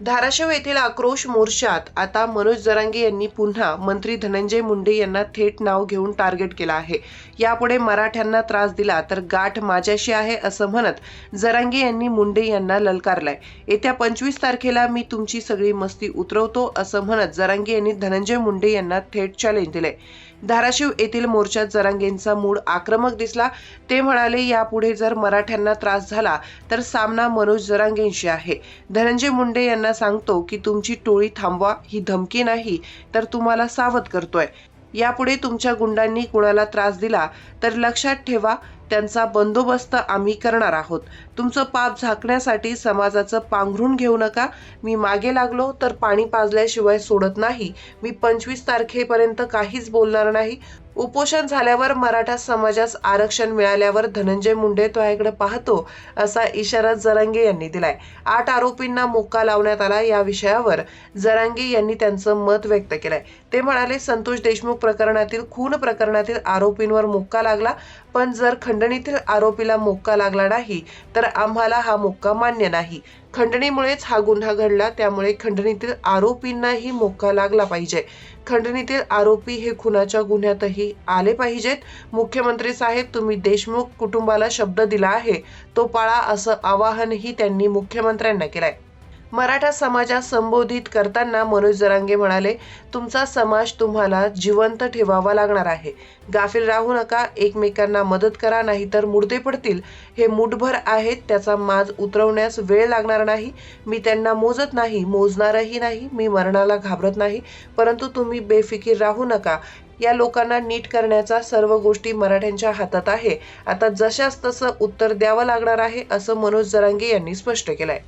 धाराशिव येथील आक्रोश मोर्चात आता मनोज जरांगे यांनी पुन्हा मंत्री धनंजय मुंडे यांना थेट नाव घेऊन टार्गेट केलं आहे. यापुढे मराठ्यांना त्रास दिला तर गाठ माझ्याशी आहे असं म्हणत जरांगे यांनी मुंडे यांना ललकारलाय. येत्या पंचवीस तारखेला मी तुमची सगळी मस्ती उतरवतो असं म्हणत जरांगे यांनी धनंजय मुंडे यांना थेट चॅलेंज दिले धाराशिव येथील मोर्चात जरांगेंचा मूड आक्रमक दिसला. ते म्हणाले यापुढे जर मराठ्यांना त्रास झाला तर सामना मनोज जरांगेंशी आहे. धनंजय मुंडे यांना सांगतो की तुमची टोळी थांबवा ही धमकी नाही तर तुम्हाला सावध करतोय. यापुढे तुमच्या गुंडांनी कुणाला त्रास दिला तर लक्षात ठेवा त्यांचा बंदोबस्त आम्ही करणार आहोत. तुमचं पाप झाकण्यासाठी समाजाचं पांघरून घेऊ नका. मी मागे लागलो तर पाणी पाजल्याशिवाय सोडत नाही. मी पंचवीस तारखेपर्यंत काहीच बोलणार नाही. उपोषण झाल्यावर मराठा समाजास आरक्षण मिळाल्यावर धनंजय मुंडे तुझ्याकडे पाहतो असा इशारा जरांगे यांनी दिलाय. आठ आरोपींना मोक्का लावण्यात आला या विषयावर. जरांगे यांनी त्यांचं मत व्यक्त केलंय. ते म्हणाले संतोष देशमुख प्रकरणातील खून प्रकरणातील आरोपींवर मोक्का लागला पण जर खंडणीतील आरोपीला मोक्का लागला नाही तर आम्हाला हा मोक्का मान्य नाही. खंडणीमुळेच हा गुन्हा घडला त्यामुळे खंडणीतील आरोपींनाही मोक्का लागला पाहिजे. खंडणीतील आरोपी हे खुनाच्या गुन्ह्यातही आले पाहिजेत. मुख्यमंत्री साहेब तुम्ही देशमुख कुटुंबाला शब्द दिला आहे. तो पाळा असं आवाहनही त्यांनी मुख्यमंत्र्यांना केलंय. मराठा समाजात संबोधित करताना मनोज जरांगे म्हणाले तुमचा समाज तुम्हाला जिवंत ठेवावा लागणार आहे. गाफील राहू नका एकमेकांना मदत करा नाहीतर मुडते पडतील. हे मुठभर आहेत त्याचा माज उतरवण्यास वेळ लागणार नाही. मी त्यांना मोजत नाही मोजणारही नाही मी मरणाला घाबरत नाही. परंतु तुम्ही बेफिकीर राहू नका. या लोकांना नीट करण्याचा सर्व गोष्टी मराठ्यांच्या हातात आहे. आता जशास तसं उत्तर द्यावं लागणार आहे असं मनोज जरांगे यांनी स्पष्ट केलंय.